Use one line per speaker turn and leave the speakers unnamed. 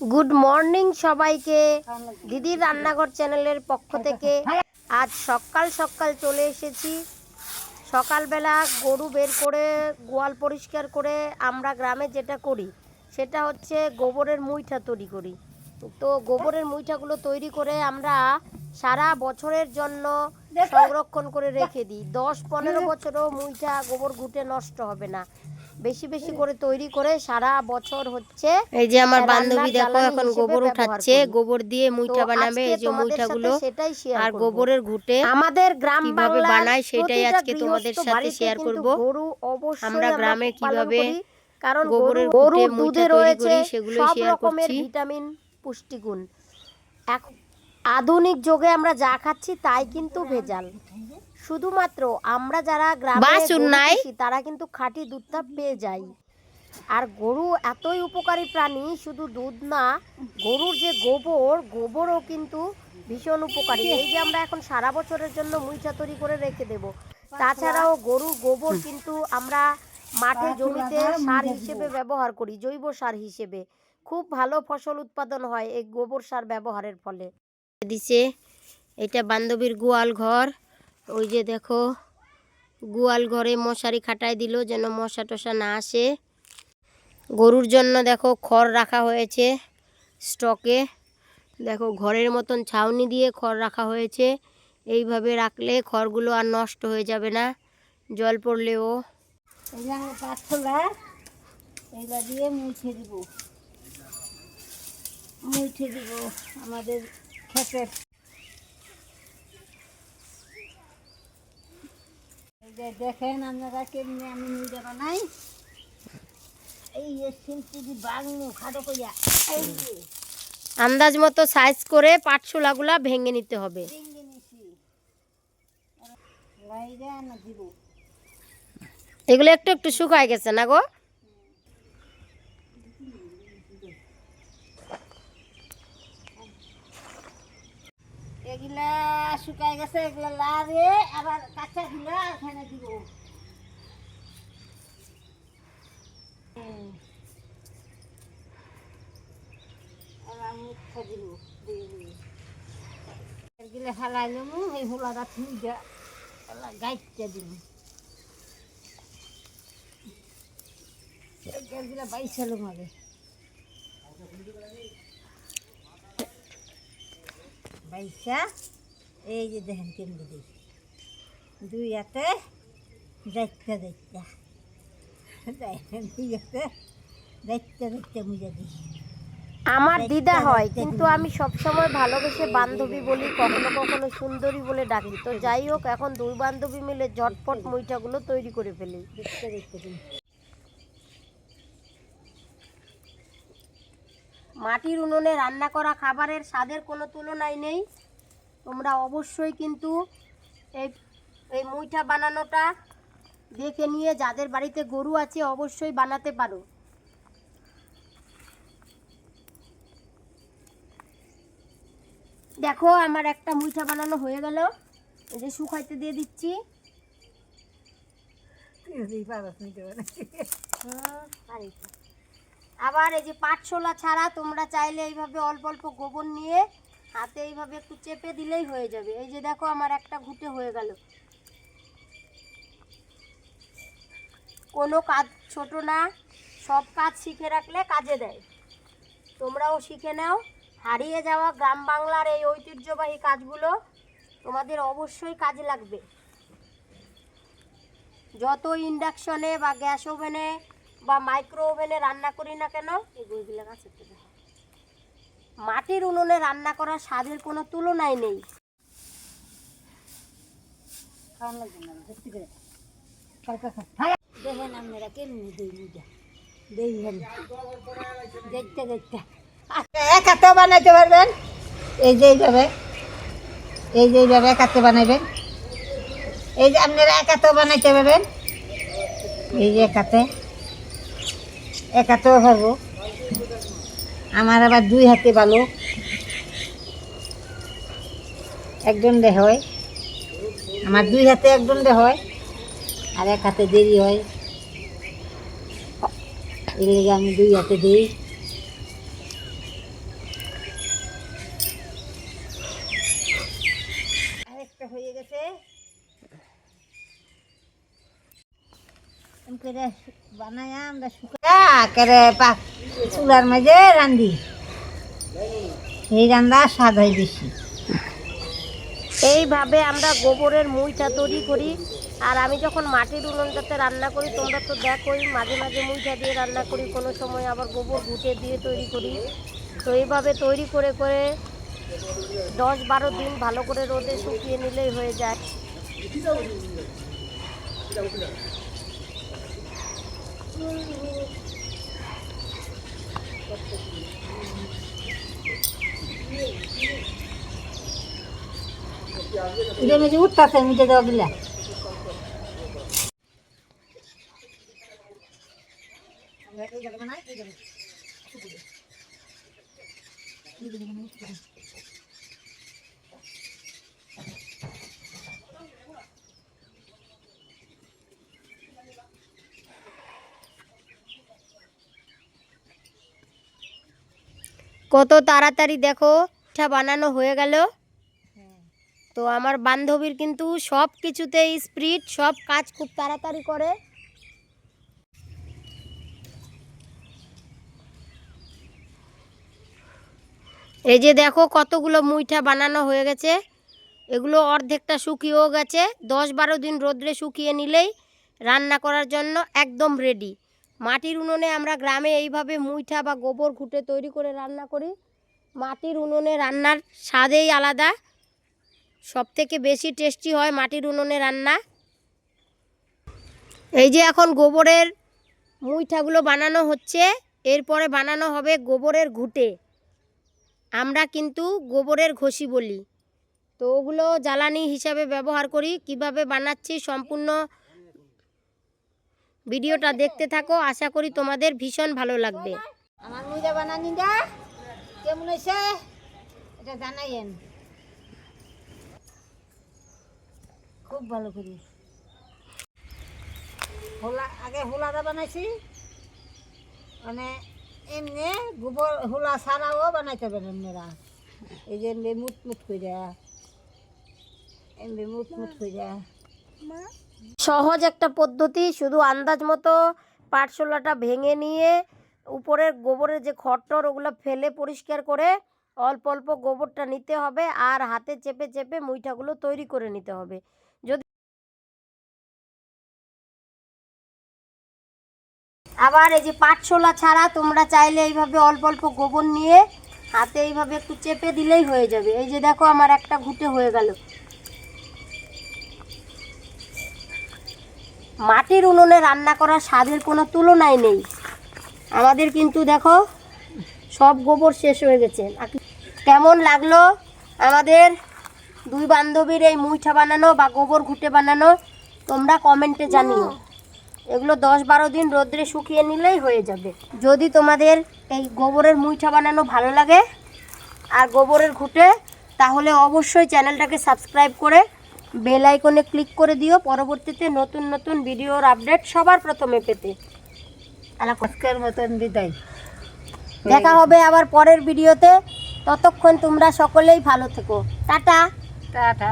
Good morning সবাইকে। দিদির রান্নাঘর চ্যানেলের পক্ষ থেকে। আজ সকাল সকাল চলে এসেছি। সকালবেলা গরু বের করে, গোয়াল পরিষ্কার করে আমরা গ্রামে যেটা করি, সেটা হচ্ছে গোবরের মুইঠা তৈরি করি। তো গোবরের মুইঠাগুলো তৈরি করে আমরা সারা বছরের জন্য সংরক্ষণ করে রেখে দিই। দশ পনেরো বছরও মুইঠা গোবর ঘুটে নষ্ট হবে না। বেশি বেশি করে তৈরি করে সারা বছর হচ্ছে
এই যে আমার বান্ধবী দেখো এখন গোবর উঠাচ্ছে গোবর দিয়ে
তো
মুইঠা বানাবে এই যে
সেটাই শেয়ার
আর গোবরের ঘুটে
আমাদের গ্রাম
কীভাবে বানায় সেটাই আজকে তোমাদের সাথে শেয়ার করব। আমরা গ্রামে কীভাবে
কারণ
গোবরের
গরু- দুধে রয়েছে
করি, সেগুলোই
সব রকমের। ভিটামিন পুষ্টিগুণ। এখন আধুনিক যুগে আমরা যা খাচ্ছি তাই কিন্তু ভেজাল। শুধুমাত্র আমরা যারা গ্রামে
নাই?
তারা কিন্তু খাঁটি দুধটা পেয়ে যায় আর গরু এতই উপকারী প্রাণী শুধু দুধ না গরুর যে গোবর গোবরও কিন্তু ভীষণ উপকারী। এই যে আমরা এখন সারা বছরের জন্য মুইঠা তৈরি করে রেখে দেব। তাছাড়াও গরুর গোবর কিন্তু আমরা মাঠে জমিতে সার হিসেবে ব্যবহার করি জৈব সার হিসেবে। খুব ভালো ফসল উৎপাদন হয় এই গোবর সার ব্যবহারের ফলে।
দিছে এটা বান্ধবীর গোয়াল ঘর। ওই যে দেখো, গোয়াল ঘরে মশারি খাটায় দিল যেন মশা টশা না আসে। গরুর জন্য দেখো খড় রাখা হয়েছে স্টকে। দেখো ঘরের মতন ছাউনি দিয়ে খড় রাখা হয়েছে। এইভাবে রাখলে খড়গুলো আর নষ্ট হয়ে যাবে না। জল পড়লেও
মুছে দিব। আমাদের এই যে দেখেন আপনারা কেমনি আমি মুজে বানাই। এই শিল্পী দি খাটো কইয়া
আন্দাজ মতো সাইজ করে পাটশোলাগুলা ভেঙে নিতে হবে। এগুলো একটু একটু শুকায় গেছে না গো?
এগুলা শুকাই গেছে, এগুলা লারে আবার কাঁচা গুলা এখানে দিব। মুখটা দিব, দিয়ে দিয়ে এগুলা ফালাই নেব হোলাটা থুইটা গাইটা দিব। এগুলা বাইশালো মারে। বাইশা এই যে দেখেন কেমনি দিই। দুই হাতে দেখতে দেখতে দেখেন দুই হাতে দেখতে দেখতে মুজে দিই
আমার দিদা হয় কিন্তু আমি সবসময় ভালোবেসে বান্ধবী বলি কখনো কখনো সুন্দরী বলে ডাকি। তো যাই হোক এখন দুই বান্ধবী মিলে ঝটপট মুইঠাগুলো তৈরি করে ফেলি।
দেখতে
মাটির উনুনে রান্না করা খাবারের স্বাদের কোনো তুলনাই নেই। তোমরা অবশ্যই কিন্তু এই এই মুইঠা বানানোটা দেখে নিয়ে যাদের বাড়িতে গরু আছে অবশ্যই বানাতে পারো দেখো আমার একটা মুইঠা বানানো হয়ে গেল যে শুকাইতে দিয়ে দিচ্ছি। আবার এই যে পাটশোলা ছাড়া তোমরা চাইলে এইভাবে অল্প অল্প গোবর নিয়ে হাতে এইভাবে একটু চেপে দিলেই হয়ে যাবে। এই যে দেখো, আমার একটা ঘুটে হয়ে গেল। কোনো কাজ ছোট না, সব কাজ শিখে রাখলে কাজে দেয়। তোমরাও শিখে নাও। হারিয়ে যাওয়া গ্রাম বাংলার এই ঐতিহ্যবাহী কাজগুলো তোমাদের অবশ্যই কাজে লাগবে। যত ইন্ডাকশনে বা গ্যাস ওভেনে বা মাইক্রো ওভেনে রান্না করি না কেন তো দেখো। মাটির উনুনে রান্না করার স্বাদের কোনো তুলনাই নেই।
দেখেন আপনারা কেমনি দেখতে দেখতে। এক হাতে বানাইতে পারবেন? এই যে এইভাবে এই যে এইভাবে এক হাতে বানাইবেন? এই যে আপনারা এক হাতেও বানাইতে পারবেন? এই যে এক হাতে এক হাতেও পারব আমার আবার দুই হাতে ভালো একদণ্ডে হয়। আমার দুই হাতে একজন দেহ হয়, আর এক হাতে দেরি হয়। এগুলো আমি দুই হাতে দিই। আরেকটা হয়ে গেছে। বানায় আমরা শুকা করে চুলার মাঝে রান্ধি। এই রান্না স্বাদ হয় বেশি।
এইভাবে আমরা গোবরের মুইটা তৈরি করি। আর আমি যখন মাটির উনুনটাতে রান্না করি, তোমরা তো দেখোই, মাঝে মাঝে মুইটা দিয়ে রান্না করি। কোনো সময় আবার গোবর ঘুটে দিয়ে তৈরি করি। তো এইভাবে তৈরি করে করে দশ বারো দিন ভালো করে রোদে শুকিয়ে নিলেই হয়ে যায়।
মাঝে উঠতেছে মিটে দেওয়া গিলা
কত তাড়াতাড়ি দেখো, পিঠা বানানো হয়ে গেল। তো আমার বান্ধবীর কিন্তু সব কিছুতেই স্পিড সব কাজ খুব তাড়াতাড়ি করে। এই যে দেখো কতগুলো মুইঠা বানানো হয়ে গেছে। এগুলো অর্ধেকটা শুকিয়েও গেছে, দশ বারো দিন রোদ্রে শুকিয়ে নিলেই রান্না করার জন্য একদম রেডি মাটির উনুনে আমরা গ্রামে এইভাবে মুইঠা বা গোবর ঘুটে তৈরি করে রান্না করি। মাটির উনুনে রান্নার স্বাদেই আলাদা। সব থেকে বেশি টেস্টি হয় মাটির উনুনে রান্না। এই যে এখন গোবরের মুইঠাগুলো বানানো হচ্ছে, এরপরে বানানো হবে গোবরের ঘুটে। আমরা কিন্তু গোবরের ঘষি বলি। তো ওগুলো জ্বালানি হিসাবে ব্যবহার করি। কীভাবে বানাচ্ছি সম্পূর্ণ ভিডিওটা দেখতে থাকো, আশা করি তোমাদের ভীষণ ভালো লাগবে।
আমার কেমন হয়েছে? এটা খুব ভালো করি। হোলা, আগে হোলাটা বানাইছি। মানে এমনি গোবর, হোলা ছাড়াও বানাইতে এই মুট মুট এমনি মুট মুট করে
সহজ একটা পদ্ধতি, শুধু আন্দাজ মতো পাটশোলাটা ভেঙে নিয়ে উপরের গোবরের যে খড়টর ওগুলো ফেলে পরিষ্কার করে অল্প অল্প গোবরটা নিতে হবে আর হাতে চেপে চেপে মুইঠাগুলো তৈরি করে নিতে হবে। যদি আবার এই যে পাটশোলা ছাড়া তোমরা চাইলে এইভাবে অল্প অল্প গোবর নিয়ে হাতে এইভাবে একটু চেপে দিলেই হয়ে যাবে। এই যে দেখো আমার একটা ঘুটে হয়ে গেল। মাটির উনুনে রান্না করার স্বাদের কোনো তুলনাই নেই। আমাদের কিন্তু দেখো, সব গোবর শেষ হয়ে গেছে। কেমন লাগল আমাদের দুই বান্ধবীর এই মুইঠা বানানো বা গোবর ঘুটে বানানো, তোমরা কমেন্টে জানিও। এগুলো দশ বারো দিন রোদ্রে শুকিয়ে নিলেই হয়ে যাবে। যদি তোমাদের এই গোবরের মুইঠা বানানো ভালো লাগে আর গোবরের ঘুটে, তাহলে অবশ্যই চ্যানেলটাকে সাবস্ক্রাইব করে বেল আইকনে ক্লিক করে দিও পরবর্তীতে নতুন নতুন ভিডিওর আপডেট সবার প্রথমে পেতে।
আজকের মতন বিদায়।
দেখা হবে আবার পরের ভিডিওতে ততক্ষণ তোমরা সকলেই ভালো থেকো। টাটা।
টাটা।